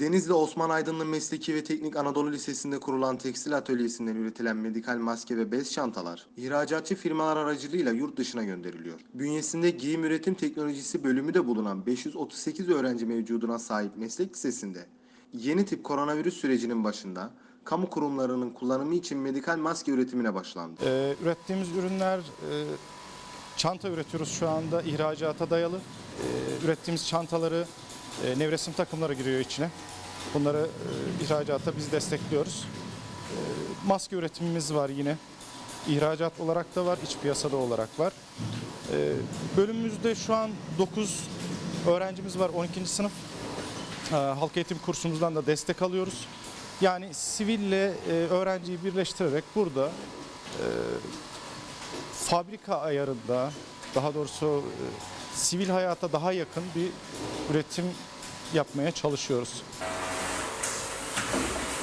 Denizli Osman Aydınlı Mesleki ve Teknik Anadolu Lisesi'nde kurulan tekstil atölyesinden üretilen medikal maske ve bez çantalar, ihracatçı firmalar aracılığıyla yurt dışına gönderiliyor. Bünyesinde giyim üretim teknolojisi bölümü de bulunan 538 öğrenci mevcuduna sahip meslek lisesinde, yeni tip koronavirüs sürecinin başında, kamu kurumlarının kullanımı için medikal maske üretimine başlandı. Ee, ürettiğimiz ürünler e, çanta üretiyoruz şu anda ihracata dayalı. Ee, ürettiğimiz çantaları e, nevresim takımları giriyor içine. Bunları e, ihracata biz destekliyoruz. Ee, maske üretimimiz var yine. İhracat olarak da var, iç piyasada olarak var. Ee, bölümümüzde şu an 9 öğrencimiz var 12. sınıf. Halk eğitim kursumuzdan da destek alıyoruz. Yani siville e, öğrenciyi birleştirerek burada fabrika ayarında daha doğrusu e, sivil hayata daha yakın bir üretim yapmaya çalışıyoruz.